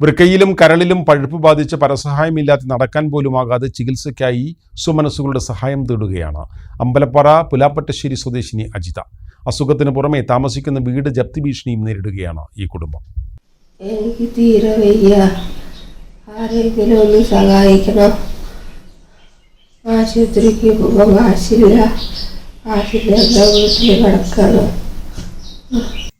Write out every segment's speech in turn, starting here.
വൃക്കയിലും കരളിലും പഴുപ്പ് ബാധിച്ച് പരസഹായമില്ലാതെ നടക്കാൻ പോലുമാകാതെ ചികിത്സയ്ക്കായി സുമനസ്സുകളുടെ സഹായം തേടുകയാണ്. അമ്പലപ്പാറ പുലാപ്പറ്റശ്ശേരി സ്വദേശിനി അജിത. അസുഖത്തിന് പുറമെ താമസിക്കുന്ന വീട് ജപ്തി ഭീഷണിയും നേരിടുകയാണ് ഈ കുടുംബം. എനിക്ക് തീരെ വയ്യ. ആരെങ്കിലും ഒന്ന് സഹായിക്കണം. ആശുപത്രിക്ക് പോകാൻ കാശില്ല വീട്ടിൽ കിടക്കണം.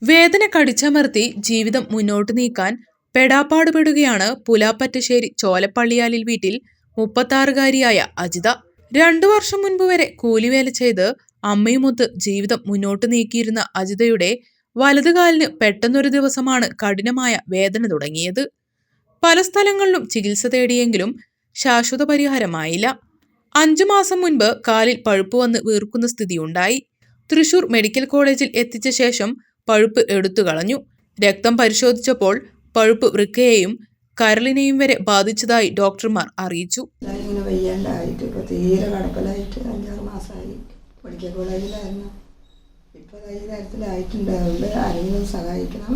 വേദന കടിച്ചമർത്തി ജീവിതം മുന്നോട്ട് നീക്കാൻ പെടാപ്പാടുപെടുകയാണ് പുലാപ്പറ്റശ്ശേരി ചോലപ്പള്ളിയാലിൽ വീട്ടിൽ മുപ്പത്താറുകാരിയായ അജിത. രണ്ടു വർഷം മുൻപ് വരെ കൂലിവേല ചെയ്ത് അമ്മയുമൊത്ത് ജീവിതം മുന്നോട്ട് നീക്കിയിരുന്ന അജിതയുടെ വലതുകാലിന് പെട്ടെന്നൊരു ദിവസമാണ് കഠിനമായ വേദന തുടങ്ങിയത്. പല സ്ഥലങ്ങളിലും ചികിത്സ തേടിയെങ്കിലും ശാശ്വത പരിഹാരമായില്ല. അഞ്ചു മാസം മുൻപ് കാലിൽ പഴുപ്പ് വന്ന് വീർക്കുന്ന സ്ഥിതിയുണ്ടായി തൃശൂർ മെഡിക്കൽ കോളേജിൽ എത്തിച്ച ശേഷം പഴുപ്പ് എടുത്തു കളഞ്ഞു. രക്തം പരിശോധിച്ചപ്പോൾ പഴുപ്പ് വൃക്കയെയും കരളിനെയും വരെ ബാധിച്ചതായി ഡോക്ടർമാർ അറിയിച്ചു. ഇങ്ങനെ കോളേജിലായിരുന്നു സഹായിക്കണം.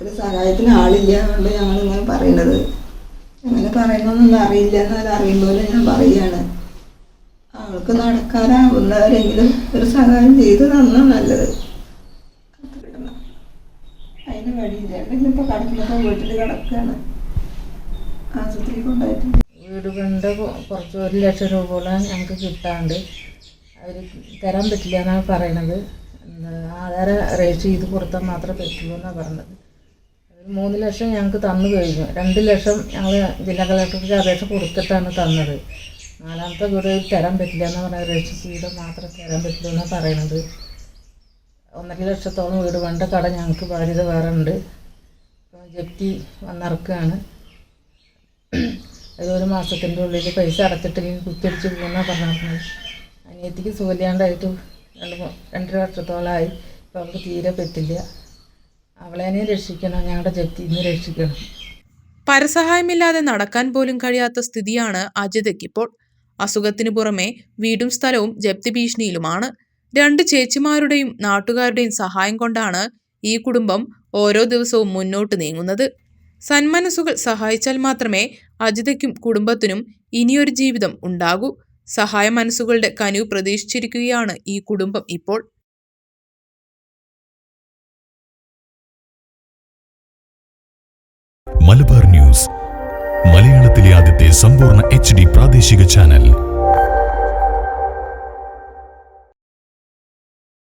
ഒരു സഹായത്തിന് ആളില്ല അതുകൊണ്ട് ഞങ്ങളിങ്ങനെ പറയുന്നത് അങ്ങനെ പറയുന്നൊന്നും അറിയില്ല എന്നാൽ ഞാൻ പറയുകയാണ് ആൾക്ക് നടക്കാനാവുന്നവരെങ്കിലും ഒരു സഹായം ചെയ്തു തന്നാൽ നല്ലത്. അതിന് വഴിയില്ല കുറച്ച് ഒരു ലക്ഷം രൂപയോളം ഞങ്ങൾക്ക് കിട്ടാണ്ട് അവർ തരാൻ പറ്റില്ല എന്നാണ് പറയണത്. ആധാര രജിസ്റ്റർ ചെയ്ത് കൊടുത്താൽ മാത്രമേ പറ്റുള്ളൂ എന്നാണ് പറഞ്ഞത്. ഒരു മൂന്ന് ലക്ഷം ഞങ്ങൾക്ക് തന്നു കഴിഞ്ഞു. രണ്ട് ലക്ഷം ഞങ്ങൾ ജില്ലാ കളക്ടർക്ക് അപേക്ഷ കൊടുത്തിട്ടാണ് തന്നത്. നാലാമത്തെ വീട് തരാൻ പറ്റില്ല എന്ന് പറഞ്ഞാൽ രജിസ്റ്റർ ചെയ്ത് മാത്രമേ തരാൻ പറ്റുള്ളൂ എന്നാണ് പറയണത്. ഒന്നര ലക്ഷത്തോളം വീട് വേണ്ട കട ഞങ്ങൾക്ക് ബാധ്യത വേറെ ഉണ്ട്. പ്രോജക്റ്റ് ജപ്തി വന്നിറക്കുകയാണ്. അത് ഒരു മാസത്തിന്റെ ഉള്ളിൽ പൈസ അടച്ചിട്ടില്ലെങ്കിൽ കുത്തിയടിച്ച് പോകുന്ന പറഞ്ഞിരുന്നത് അനിയത്തിക്ക് സുഖമില്ലാണ്ടായിട്ട് രണ്ട് രണ്ടര വർഷത്തോളമായി ഇപ്പോൾ അവൾക്ക് തീരെ പറ്റില്ല. അവളെനെ രക്ഷിക്കണം ഞങ്ങളുടെ ജപ്തിയിൽ നിന്ന് രക്ഷിക്കണം. പരസഹായമില്ലാതെ നടക്കാൻ പോലും കഴിയാത്ത സ്ഥിതിയാണ് അജിതയ്ക്കിപ്പോൾ അസുഖത്തിന് പുറമെ വീടും സ്ഥലവും ജപ്തി ഭീഷണിയിലുമാണ്. രണ്ട് ചേച്ചിമാരുടെയും നാട്ടുകാരുടെയും സഹായം കൊണ്ടാണ് ഈ കുടുംബം ഓരോ ദിവസവും മുന്നോട്ട് നീങ്ങുന്നത്. സന്മനസ്സുകൾ സഹായിച്ചാൽ മാത്രമേ അജിതയ്ക്കും കുടുംബത്തിനും ഇനിയൊരു ജീവിതം ഉണ്ടാകൂ. സഹായ മനസ്സുകളുടെ കനിവ് പ്രതീക്ഷിച്ചിരിക്കുകയാണ് ഈ കുടുംബം ഇപ്പോൾ. മലബാർ ന്യൂസ് മലയാളത്തിലെ ആദ്യത്തെ സമ്പൂർണ എച്ച് പ്രാദേശിക ചാനൽ.